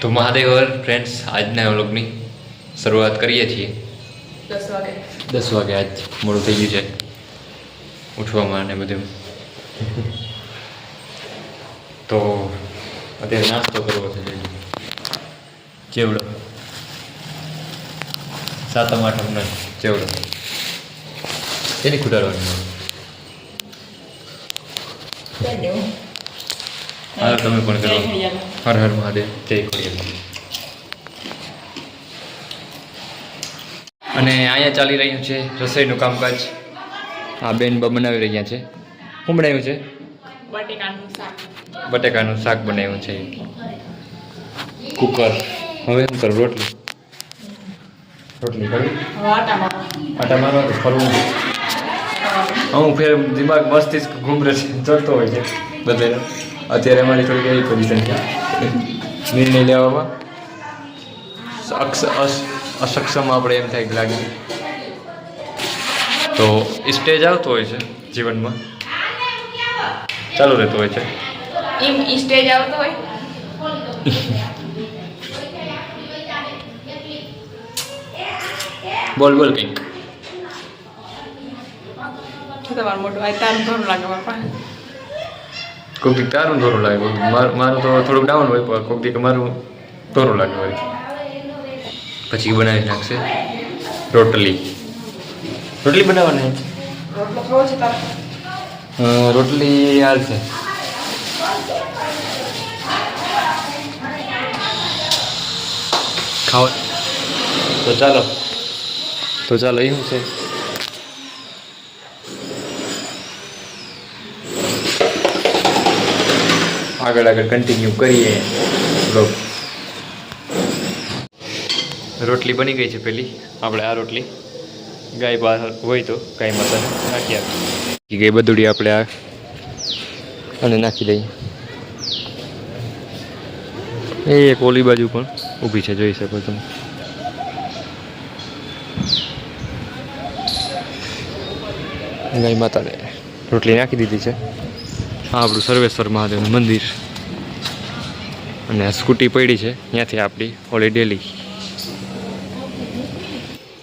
તો મહાદેવ ફ્રેન્ડ્સ આજના વ્લોગની શરૂઆત કરીએ છીએ. દસ વાગે. દસ વાગે આજ મોડું થઈ ગયું છે ઉઠવામાં ને બધું. તો અત્યારે નાસ્તો કરવો છે ચેવડો? સાતમ આઠમનો ચેવડો? એની ખુટાડવાની હાલો તમે પણ કરો. હર હર મહાદેવ. જય ખોડિયાર અને અહીંયા ચાલી રહ્યું છે રસોઈનું કામકાજ. આ બેન બનાવી રહ્યા છે. શું બનાવ્યું છે? બટેકાનું શાક. બનાવ્યું છે. કુકર. હવે શું કરું રોટલી. રોટલી કરવી? આટા મારવા ફરવું. હું ફેર દિમાગ મસ્તિષ્ક ઘૂમરે છે ચડતો હોય છે બધે અત્યારે અમારી થોડીક એવી પોઝિશન છે. નિર્ણય લેવામાં અસક્ષમ આપણે એમ થાય લાગે. તો સ્ટેજ આવતો હોય છે જીવનમાં. ચાલુ રહેતો હોય છે. એમ સ્ટેજ આવતો હોય? બોલ બોલ કંઈક. તમારું મોટું આ તારું ઘણું લાગે બાપા. કોઈક દીક તારું દોરું લાગે મારું તો થોડુંક ડાઉન હોય પણ કોઈક દીક મારું દોરું લાગે હોય. પછી બનાવી નાખશે રોટલી. રોટલી બનાવવાની રોટલો ખાવો છે રોટલી હાલશે ખાવા તો ચાલો. તો ચાલો એ શું છે? આગળ આગળ કન્ટિન્યુ કરીએ. બ્લોગ રોટલી બની ગઈ છે પેલી. આપણે આ રોટલી. ગાય બહાર હોય તો ગાય માતાને નાખી આપી ગઈ બધુડી આપણે આ. અને નાખી દઈએ. એ એક ઓલી બાજુ પણ ઊભી છે જોઈ શકો તમે. ગાય માતાને રોટલી નાખી દીધી છે. આ આપણું સર્વેશ્વર મહાદેવનું મંદિર. અને આ સ્કૂટી પડી છે ત્યાંથી આપણી ઓલી ડેલી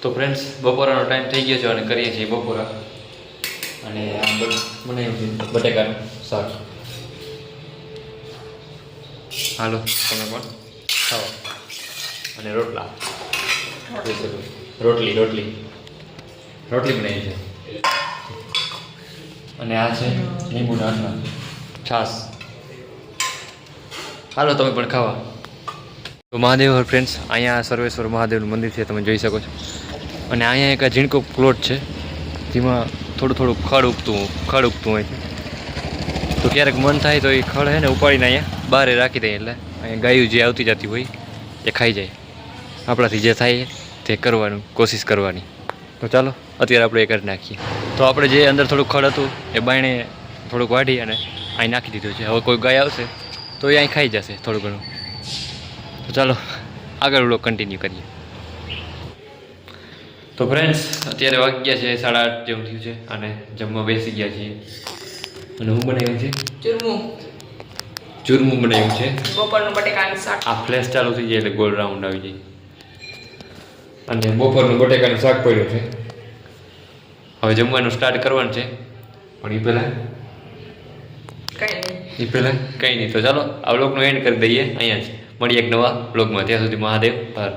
તો ફ્રેન્ડ્સ બપોરાનો ટાઈમ થઈ ગયો છે અને કરીએ છીએ બપોરા. અને બનાવ્યું છે બટેકાનું શાક. હાલો તમે પણ ખાઓ. અને રોટલા. રોટલી રોટલી. રોટલી બનાવી છે. અને આ છે લીંબુ નાખના છાશ. હાલો, તમે પણ ખાવા. તો મહાદેવ ફ્રેન્ડ્સ અહીંયા સર્વેશ્વર મહાદેવનું મંદિર છે, તમે જોઈ શકો છો. અને અહીંયા એક ઝીણકો પ્લોટ છે, જેમાં થોડું થોડું ખડ ઉગતું ખડ ઉગતું હોય તો ક્યારેક મન થાય તો એ ખડ છે ને ઉપાડીને અહીંયા બહાર રાખી દઈએ એટલે અહીંયા ગાયું જે આવતી જતી હોય, એ ખાઈ જાય. આપણાથી જે થાય તે કરવાનું, કોશિશ કરવાની. તો ચાલો, અત્યારે આપણે એ કરી નાખીએ. તો આપણે જે અંદર થોડુંક ખડ હતું એ બાયણે થોડુંક વાઢી અને અહીં નાખી દીધું છે. હવે કોઈ ગાય આવશે તો એ અહીં ખાઈ જશે થોડું ઘણું. તો ચાલો આગળ વ્લોગ કન્ટિન્યુ કરીએ. તો ફ્રેન્ડ્સ અત્યારે વાગી ગયા છે સાડા આઠ જેવું થયું છે અને જમવા બેસી ગયા છીએ. અને હું બનાવ્યું છે? ચૂરમું. ચૂરમું બનાવ્યું છે. બપોરનું બટેકાનું શાક. આ ફ્લેશ ચાલુ થઈ જાય એટલે ગોળ રાઉન્ડ આવી જાય. અને બપોરનું બટેકાનું શાક પડ્યું છે. હવે જમવાનું સ્ટાર્ટ કરવાનું છે. પણ એ પહેલાં કઈ એ પહેલાં કંઈ નહીં તો ચાલો આ બ્લોગનું એન્ડ કરી દઈએ. અહીંયા જ. મળીએ એક નવા બ્લોગમાં ત્યાં સુધી મહાદેવ હર